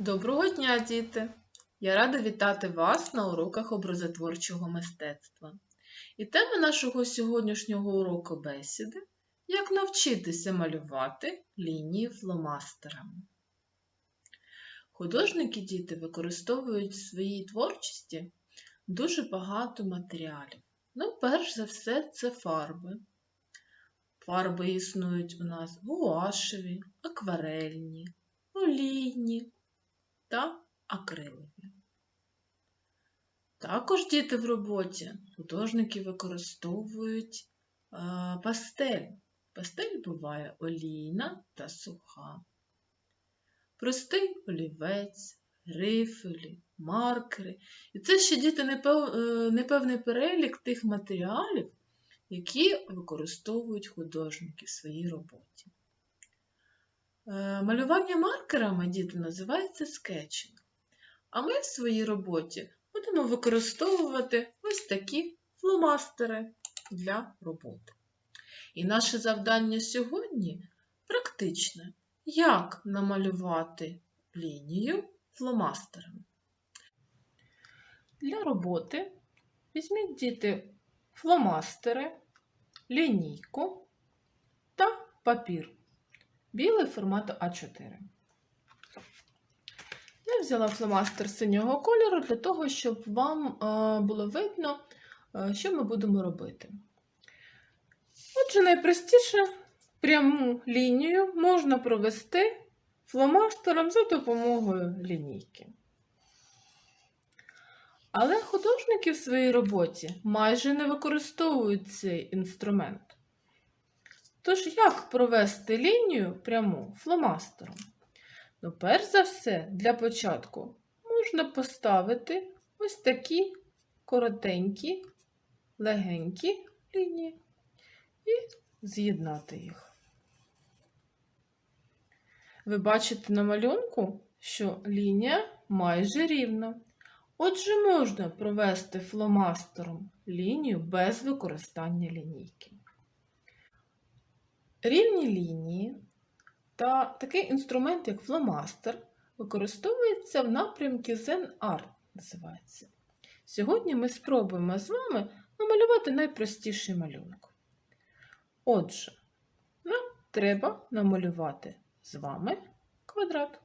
Доброго дня, діти! Я рада вітати вас на уроках образотворчого мистецтва. І тема нашого сьогоднішнього уроку бесіди як навчитися малювати лінії фломастерами. Художники діти використовують в своїй творчості дуже багато матеріалів. Ну, перш за все, це фарби. Фарби існують у нас гуашеві, акварельні, олійні та акрилові. Також діти в роботі художники використовують е, пастель. Пастель буває олійна та суха. Простий олівець, грифелі, маркери. І це ще діти е, непевний перелік тих матеріалів, які використовують художники в своїй роботі. Е, Малювання маркерами діти називається скетчинг. А ми в своїй роботі будемо використовувати ось такі фломастери для роботи. І наше завдання сьогодні практичне. Як намалювати лінію фломастером? Для роботи візьміть діти фломастери, лінійку та папір білий формату А4. Я взяла фломастер синього кольору для того, щоб вам е, було видно, е, що ми будемо робити. Отже, найпростіше пряму лінію можна провести фломастером за допомогою лінійки. Але художники в своїй роботі майже не використовують цей інструмент. Тож, як провести лінію пряму фломастером? Ну, перш за все, для початку можна поставити ось такі коротенькі, легенькі лінії і з'єднати їх. Ви бачите на малюнку, що лінія майже рівна. Отже, можна провести фломастером лінію без використання лінійки. Рівні лінії та такий інструмент, як фломастер, використовується в напрямку Zen Art, називається. Сьогодні ми спробуємо з вами намалювати найпростіший малюнок. Отже, нам треба намалювати з вами квадрат.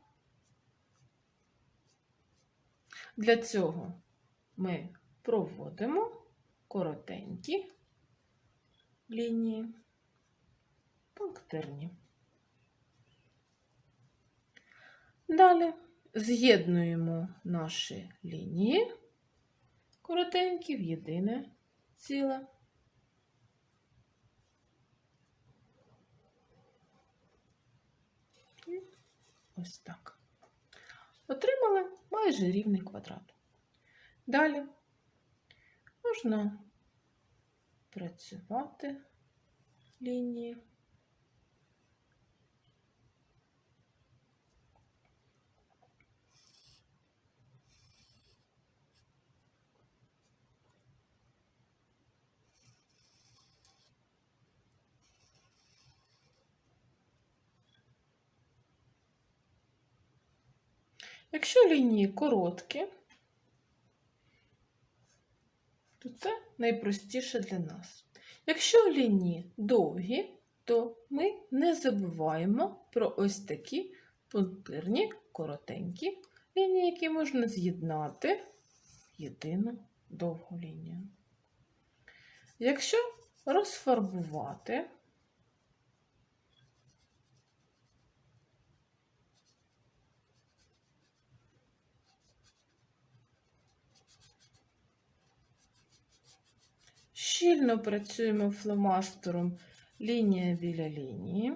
Для цього ми проводимо коротенькі лінії пунктирні. Далі з'єднуємо наші лінії коротенькі в єдине ціле. І ось так. Отримали майже рівний квадрат. Далі можна працювати лінії. Якщо лінії короткі, то це найпростіше для нас. Якщо лінії довгі, то ми не забуваємо про ось такі пунктирні коротенькі лінії, які можна з'єднати в єдину довгу лінію. Якщо розфарбувати, щільно працюємо фломастером лінія біля лінії.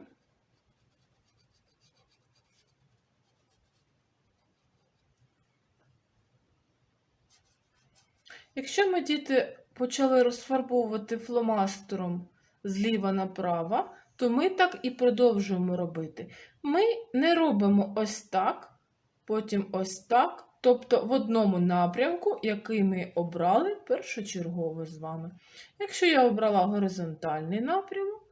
Якщо ми діти почали розфарбовувати фломастером зліва направо, то ми так і продовжуємо робити. Ми не робимо ось так, потім ось так, тобто в одному напрямку, який ми обрали першочергово з вами. Якщо я обрала горизонтальний напрямок,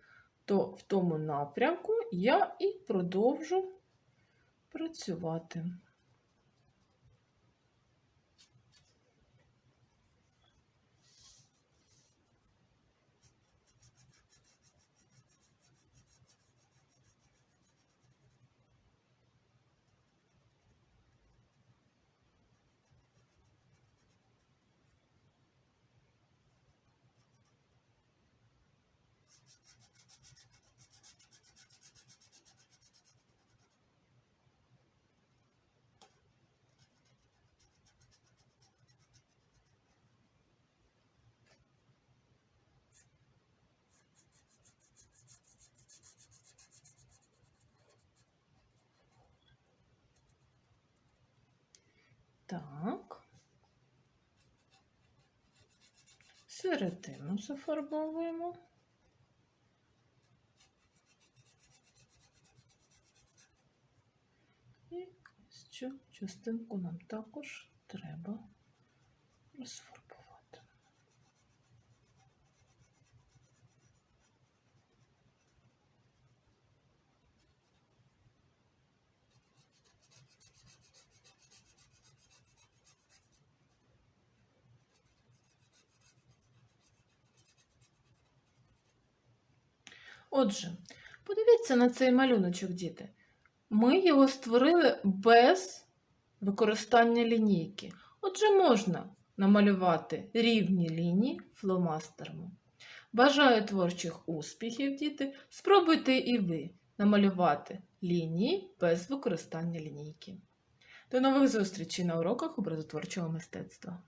то в тому напрямку я і продовжу працювати. Так. Середину зафарбовуємо. І цю частинку нам також треба розфарбувати. Отже, подивіться на цей малюночок, діти. Ми його створили без використання лінійки. Отже, можна намалювати рівні лінії фломастерами. Бажаю творчих успіхів, діти. Спробуйте і ви намалювати лінії без використання лінійки. До нових зустрічей на уроках образотворчого мистецтва.